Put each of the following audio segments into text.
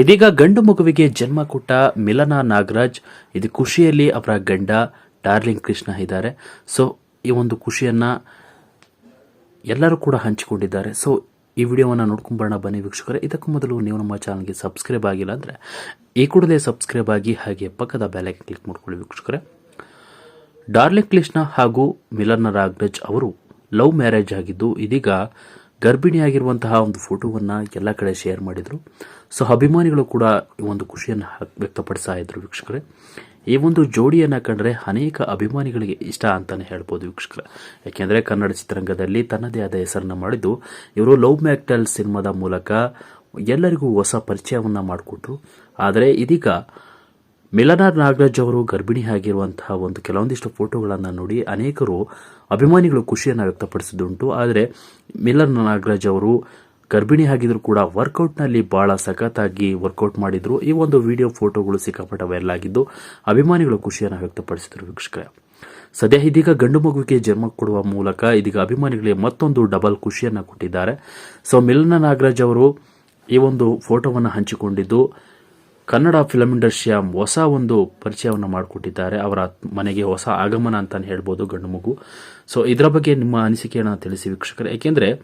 ಇದೀಗ ಗಂಡು ಮಗುವಿಗೆ ಜನ್ಮ ಕೊಟ್ಟ ಮಿಲನ ನಾಗರಾಜ್, ಇದು ಖುಷಿಯಲ್ಲಿ ಅವರ ಗಂಡ ಡಾರ್ಲಿಂಗ್ ಕೃಷ್ಣ ಇದ್ದಾರೆ. ಸೊ ಈ ಒಂದು ಖುಷಿಯನ್ನ ಎಲ್ಲರೂ ಕೂಡ ಹಂಚಿಕೊಂಡಿದ್ದಾರೆ. ಸೊ ಈ ವಿಡಿಯೋವನ್ನು ನೋಡ್ಕೊಂಬರೋಣ ಬನ್ನಿ ವೀಕ್ಷಕರೇ. ಇದಕ್ಕೂ ಮೊದಲು ನೀವು ನಮ್ಮ ಚಾನಲ್ಗೆ ಸಬ್ಸ್ಕ್ರೈಬ್ ಆಗಿಲ್ಲ ಅಂದರೆ ಈ ಕೂಡಲೇ ಸಬ್ಸ್ಕ್ರೈಬ್ ಆಗಿ ಹಾಗೆ ಪಕ್ಕದ ಬೆಲೈಕನ್ ಕ್ಲಿಕ್ ಮಾಡ್ಕೊಳ್ಳಿ ವೀಕ್ಷಕರೇ. ಡಾರ್ಲಿಂಗ್ ಕೃಷ್ಣ ಹಾಗೂ ಮಿಲನ ನಾಗರಾಜ್ ಅವರು ಲವ್ ಮ್ಯಾರೇಜ್ ಆಗಿದ್ದು, ಇದೀಗ ಗರ್ಭಿಣಿಯಾಗಿರುವಂತಹ ಒಂದು ಫೋಟೋವನ್ನು ಎಲ್ಲ ಕಡೆ ಶೇರ್ ಮಾಡಿದರು. ಸೊ ಅಭಿಮಾನಿಗಳು ಕೂಡ ಈ ಒಂದು ಖುಷಿಯನ್ನು ವ್ಯಕ್ತಪಡಿಸ್ತಾ ಇದ್ರು ವೀಕ್ಷಕರೇ. ಈ ಒಂದು ಜೋಡಿಯನ್ನು ಕಂಡ್ರೆ ಅನೇಕ ಅಭಿಮಾನಿಗಳಿಗೆ ಇಷ್ಟ ಅಂತಲೇ ಹೇಳ್ಬೋದು ವೀಕ್ಷಕರ. ಯಾಕೆಂದರೆ ಕನ್ನಡ ಚಿತ್ರರಂಗದಲ್ಲಿ ತನ್ನದೇ ಆದ ಹೆಸರನ್ನು ಮಾಡಿದ್ದು, ಇವರು ಲವ್ ಮ್ಯಾಕ್ಟಲ್ ಸಿನಿಮಾದ ಮೂಲಕ ಎಲ್ಲರಿಗೂ ಹೊಸ ಪರಿಚಯವನ್ನು ಮಾಡಿಕೊಟ್ರು. ಆದರೆ ಇದೀಗ ಮಿಲನ ನಾಗರಾಜ್ ಅವರು ಗರ್ಭಿಣಿ ಆಗಿರುವಂತಹ ಒಂದು ಕೆಲವೊಂದಿಷ್ಟು ಫೋಟೋಗಳನ್ನು ನೋಡಿ ಅನೇಕರು ಅಭಿಮಾನಿಗಳು ಖುಷಿಯನ್ನು ವ್ಯಕ್ತಪಡಿಸಿದ್ದುಂಟು. ಆದರೆ ಮಿಲನ್ ನಾಗರಾಜ್ ಅವರು ಗರ್ಭಿಣಿ ಆಗಿದ್ರು ಕೂಡ ವರ್ಕೌಟ್ನಲ್ಲಿ ಬಹಳ ಸಖತ್ತಾಗಿ ವರ್ಕೌಟ್ ಮಾಡಿದ್ರು. ಈ ಒಂದು ವಿಡಿಯೋ ಫೋಟೋಗಳು ಸಿಕ್ಕಾಪಟ್ಟ ವೈರಲ್ ಆಗಿದ್ದು ಅಭಿಮಾನಿಗಳು ಖುಷಿಯನ್ನು ವ್ಯಕ್ತಪಡಿಸಿದರು ವೀಕ್ಷಕರೇ. ಸದ್ಯ ಇದೀಗ ಗಂಡು ಮಗುವಿಗೆ ಜನ್ಮ ಕೊಡುವ ಮೂಲಕ ಇದೀಗ ಅಭಿಮಾನಿಗಳಿಗೆ ಮತ್ತೊಂದು ಡಬಲ್ ಖುಷಿಯನ್ನು ಕೊಟ್ಟಿದ್ದಾರೆ. ಸೊ ಮಿಲನ ನಾಗರಾಜ್ ಅವರು ಈ ಒಂದು ಫೋಟೋವನ್ನು ಹಂಚಿಕೊಂಡಿದ್ದು ಕನ್ನಡ ಫಿಲಮ್ ಇಂಡಸ್ಟ್ರಿಯ ಹೊಸ ಒಂದು ಪರಿಚಯವನ್ನು ಮಾಡಿಕೊಟ್ಟಿದ್ದಾರೆ. ಅವರ ಮನೆಗೆ ಹೊಸ ಆಗಮನ ಅಂತ ಹೇಳ್ಬೋದು ಗಂಡು ಮಗು. ಸೊ ಇದರ ಬಗ್ಗೆ ನಿಮ್ಮ ಅನಿಸಿಕೆಯನ್ನು ತಿಳಿಸಿ ವೀಕ್ಷಕರೇ. ಏಕೆಂದರೆ,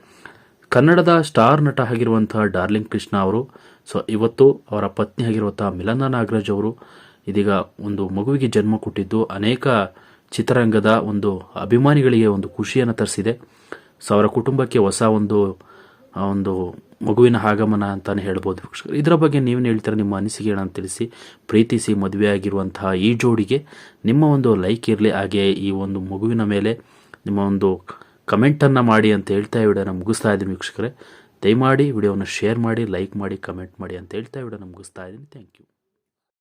ಕನ್ನಡದ ಸ್ಟಾರ್ ನಟ ಆಗಿರುವಂತಹ ಡಾರ್ಲಿಂಗ್ ಕೃಷ್ಣ ಅವರು ಸೊ ಇವತ್ತು ಅವರ ಪತ್ನಿ ಆಗಿರುವಂತಹ ಮಿಲನ ನಾಗರಾಜ್ ಅವರು ಇದೀಗ ಒಂದು ಮಗುವಿಗೆ ಜನ್ಮ ಕೊಟ್ಟಿದ್ದು. ಅನೇಕ ಚಿತ್ರರಂಗದ ಒಂದು ಅಭಿಮಾನಿಗಳಿಗೆ ಒಂದು ಖುಷಿಯನ್ನು ತರಿಸಿದೆ. ಸೊ ಅವರ ಕುಟುಂಬಕ್ಕೆ ಹೊಸ ಒಂದು ಆ ಒಂದು ಮಗುವಿನ ಆಗಮನ ಅಂತಲೇ ಹೇಳ್ಬೋದು ವೀಕ್ಷಕರು. ಇದರ ಬಗ್ಗೆ ನೀವೇನು ಹೇಳ್ತೀರಾ? ನಿಮ್ಮ ಅನಿಸಿಕೆಗಳನ್ನು ತಿಳಿಸಿ. ಪ್ರೀತಿಸಿ ಮದುವೆಯಾಗಿರುವಂತಹ ಈ ಜೋಡಿಗೆ ನಿಮ್ಮ ಒಂದು ಲೈಕ್ ಇರಲಿ. ಹಾಗೆ ಈ ಒಂದು ಮಗುವಿನ ಮೇಲೆ ನಿಮ್ಮ ಒಂದು ಕಮೆಂಟನ್ನು ಮಾಡಿ ಅಂತ ಹೇಳ್ತಾ ವಿಡಿಯೋನ ಮುಗಿಸ್ತಾ ಇದ್ದೀನಿ ವೀಕ್ಷಕರೇ. ದಯಮಾಡಿ ವಿಡಿಯೋವನ್ನು ಶೇರ್ ಮಾಡಿ, ಲೈಕ್ ಮಾಡಿ, ಕಮೆಂಟ್ ಮಾಡಿ ಅಂತ ಹೇಳ್ತಾ ವಿಡಿಯೋನ ಮುಗಿಸ್ತಾ ಇದ್ದೀನಿ. Thank you.